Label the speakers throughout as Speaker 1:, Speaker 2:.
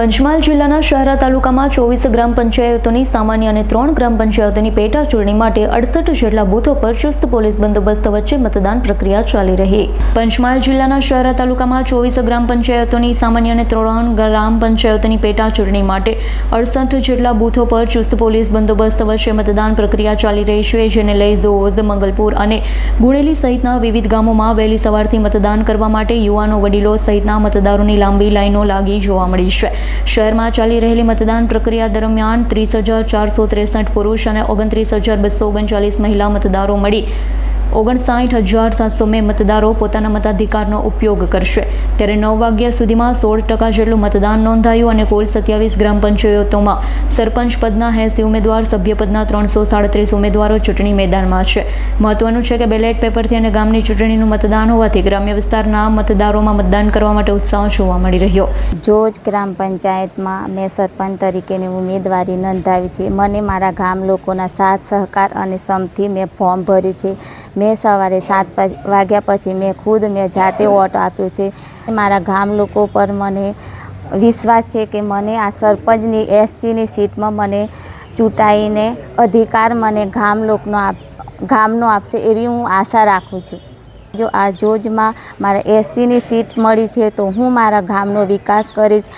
Speaker 1: પંચમહાલ જિલ્લાના શહેરા તાલુકામાં ચોવીસ ગ્રામ પંચાયતોની સામાન્ય અને ત્રણ ગ્રામ પંચાયતોની પેટા ચૂંટણી માટે અડસઠ જેટલા બૂથો પર ચુસ્ત પોલીસ બંદોબસ્ત વચ્ચે મતદાન પ્રક્રિયા ચાલી રહી. પંચમહાલ જિલ્લાના શહેરા તાલુકામાં ચોવીસ ગ્રામ પંચાયતોની સામાન્ય અને ત્રણ ગ્રામ પંચાયતોની પેટા ચૂંટણી માટે અડસઠ જેટલા બૂથો પર ચુસ્ત પોલીસ બંદોબસ્ત વચ્ચે મતદાન પ્રક્રિયા ચાલી રહી છે, જેને લઈ ઝોઝ મંગલપુર અને ગુણેલી સહિતના વિવિધ ગામોમાં વહેલી સવારથી મતદાન કરવા માટે યુવાનો, વડીલો સહિતના મતદારોની લાંબી લાઈનો લાગી જોવા મળી છે. શહેરમાં ચાલી રહેલી મતદાન પ્રક્રિયા દરમિયાન ત્રીસ હજાર ચારસો ત્રેસઠ પુરુષ અને ઓગણત્રીસ હજાર બસો ઓગણચાલીસ મહિલા મતદારો મળી. ઓગણસાઠ હજાર સાતસો બે મતદારો પોતાના મતાધિકારનો ઉપયોગ કરશે. ત્યારે નવ વાગ્યા સુધીમાં સોળ ટકા જેટલું મતદાન નોંધાયું અને કુલ સત્યાવીસ ગ્રામ પંચાયતોમાં સરપંચ પદના એંસી ઉમેદવાર સભ્યપદના ત્રણસો સાડત્રીસ ઉમેદવારો ચૂંટણી મેદાનમાં છે. મહત્વનું છે કે બેલેટ પેપરથી અને ગામની ચૂંટણીનું મતદાન હોવાથી ગ્રામ્ય વિસ્તારના મતદારોમાં મતદાન કરવા માટે ઉત્સાહ જોવા મળી રહ્યો.
Speaker 2: જોજ ગ્રામ પંચાયતમાં મેં સરપંચ તરીકેની ઉમેદવારી નોંધાવી છે, મને મારા ગામ લોકોના સાથ, સહકાર અને સમથી મેં ફોર્મ ભર્યું છે. મેં સવારે સાત વાગ્યા પછી મેં ખુદ મેં જાતે વોટ આપ્યો છે. મારા ગામ લોકો પર મને વિશ્વાસ છે કે મને આ સરપંચની, એસસીની સીટમાં મને ચૂંટાઈને અધિકાર મને ગામ લોકનો આપ, ગામનો આપશે એવી હું આશા રાખું છું. જો આ જોજમાં મારા એસસીની સીટ મળી છે તો હું મારા ગામનો વિકાસ કરીશ.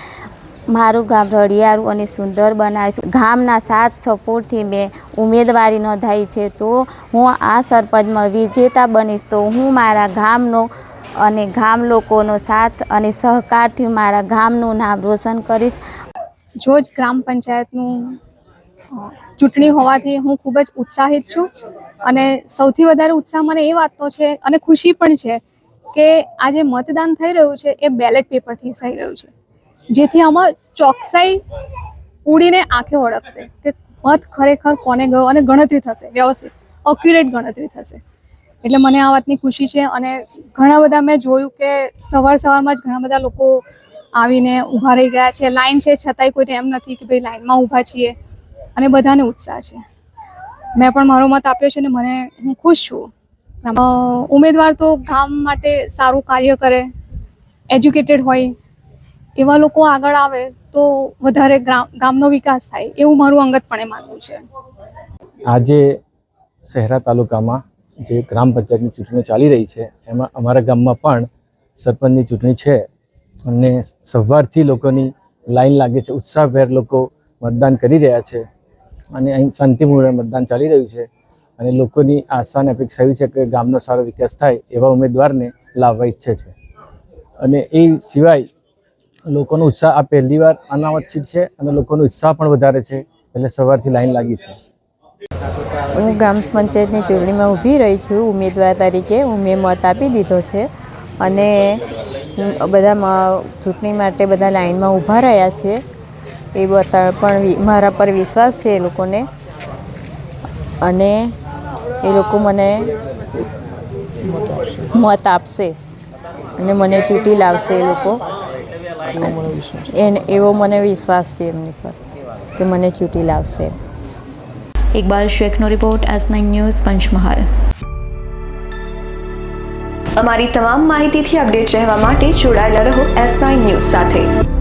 Speaker 2: મારું ગામ રળિયારું અને સુંદર બનાવીશું. ગામના સાથ સપોર્ટથી મેં ઉમેદવારી નોંધાવી છે, તો હું આ સરપંચમાં વિજેતા બનીશ, તો હું મારા ગામનો અને ગામ લોકોનો સાથ અને સહકારથી મારા ગામનું નામ રોશન કરીશ.
Speaker 3: જોજ ગ્રામ પંચાયતનું ચૂંટણી હોવાથી હું ખૂબ જ ઉત્સાહિત છું અને સૌથી વધારે ઉત્સાહ મને એ વાતનો છે અને ખુશી પણ છે કે આ જે મતદાન થઈ રહ્યું છે, એ બેલેટ પેપરથી થઈ રહ્યું છે. જેથી આમાં ચોકસાઈ ઉડીને આંખે ઓળખશે કે મત ખરેખર કોને ગયો અને ગણતરી થશે, વ્યવસ્થિત અક્યુરેટ ગણતરી થશે. એટલે મને આ વાતની ખુશી છે અને ઘણા બધા મેં જોયું કે સવાર સવારમાં જ ઘણા બધા લોકો આવીને ઊભા રહી ગયા છે. લાઈન છે, છતાંય કોઈને એમ નથી કે ભાઈ લાઈનમાં ઊભા છીએ અને બધાને ઉત્સાહ છે. મેં પણ મારો મત આપ્યો છે ને મને, હું ખુશ છું. ઉમેદવાર તો ગામ માટે સારું કાર્ય કરે એજ્યુકેટેડ હોય એવા લોકો આગળ આવે તો વધારે ગામનો વિકાસ થાય, એવું મારું અંગતપણે માનવું છે.
Speaker 4: આજે શહેરા તાલુકામાં જે ગ્રામ પંચાયતની ચૂંટણીઓ ચાલી રહી છે, એમાં અમારા ગામમાં પણ સરપંચની ચૂંટણી છે અને સવારથી લોકોની લાઈન લાગે છે, ઉત્સાહભેર લોકો મતદાન કરી રહ્યા છે અને અહીં શાંતિપૂર્ણ મતદાન ચાલી રહ્યું છે અને લોકોની આશા અને અપેક્ષા એવી છે કે ગામનો સારો વિકાસ થાય એવા ઉમેદવારને લાવવા ઈચ્છે છે. અને એ સિવાય લોકોનો ઉત્સાહ આ પહેલી વાર અનામત સીટ છે અને લોકોનો ઉત્સાહ પણ વધારે છે એટલે સવારથી લાઈન લાગી છે.
Speaker 5: હું ગ્રામ પંચાયતની ચૂંટણીમાં ઊભી રહી છું. ઉમેદવાર તરીકે હું મેં મત આપી દીધો છે અને બધા ચૂંટણી માટે બધા લાઈનમાં ઊભા રહ્યા છે. એ બતા પણ મારા પર વિશ્વાસ છે એ લોકોને. અને એ લોકો મને મત આપશે અને મને ચૂંટી લાવશે એ લોકો. એને એવો મને વિશ્વાસ છે એમની પર કે મને ચૂંટી લાવશે.
Speaker 1: Iqbal શેખનો report S nine news Panchmahal.
Speaker 6: અમારી તમામ માહિતીથી અપડેટ રહેવા માટે જોડાયેલા રહો એસ નાઇન ન્યૂઝ સાથે.